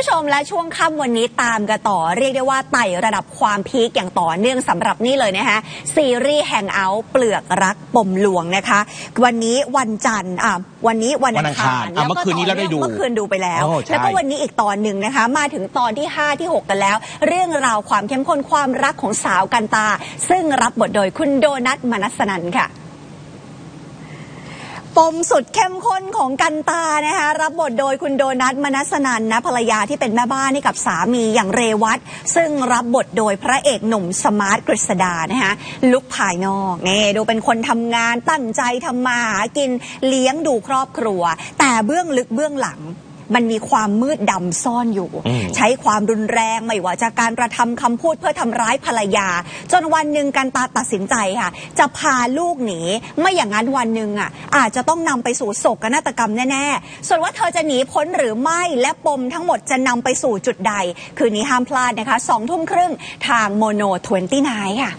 ผู้ชมและช่วงค่ำวันนี้ตามกันต่อ เรียกได้ว่าไต่ระดับความพีคอย่างต่อเนื่องสำหรับนี่เลยนะคะซีรีส์แห่งเอาท์เปลือกรักปมหลวงนะคะ วันนี้วันจันทร์อะวันนี้วันอังคารวันอังคารอะเมื่อคืนนี้เราได้ดูเมื่อคืนดูไปแล้วโอ้ใช่แล้วก็วันนี้อีกตอนหนึ่งนะคะ มาถึงตอนที่ 5 ที่ 6 กันแล้ว เรื่องราวความเข้มข้นความรักของสาวกันตา ซึ่งรับบทโดยคุณโดนัทมนัสนันค่ะป มสุดเข้มข้นของกันตานะคะ รับบทโดยคุณโดนัทมนัสนันนะภรรยาที่เป็นแม่บ้านให้กับสามีอย่างเรวัตซึ่งรับบทโดยพระเอกหนุ่มสมาร์ทกฤษดานะคะลุกภายนอกนี่ดูเป็นคนทำงานตั้งใจทำมาหากินเลี้ยงดูครอบครัว แต่เบื้องลึกเบื้องหลัง มันมีความมืดดำซ่อนอยู่อืมใช้ความรุนแรงไม่ว่าจากการกระทำคำพูดเพื่อทำร้ายภรรยา จนวันหนึ่งกันตาตัดสินใจค่ะ จะพาลูกหนี ไม่อย่างนั้นวันหนึ่งอะอาจจะต้องนำไปสู่โศกนาฏกรรมแน่ๆ ส่วนว่าเธอจะหนีพ้นหรือไม่และปมทั้งหมดจะนำไปสู่จุดใด คืนนี้ห้ามพลาดนะคะสองทุ่มครึ่งทางโมโน29ค่ะ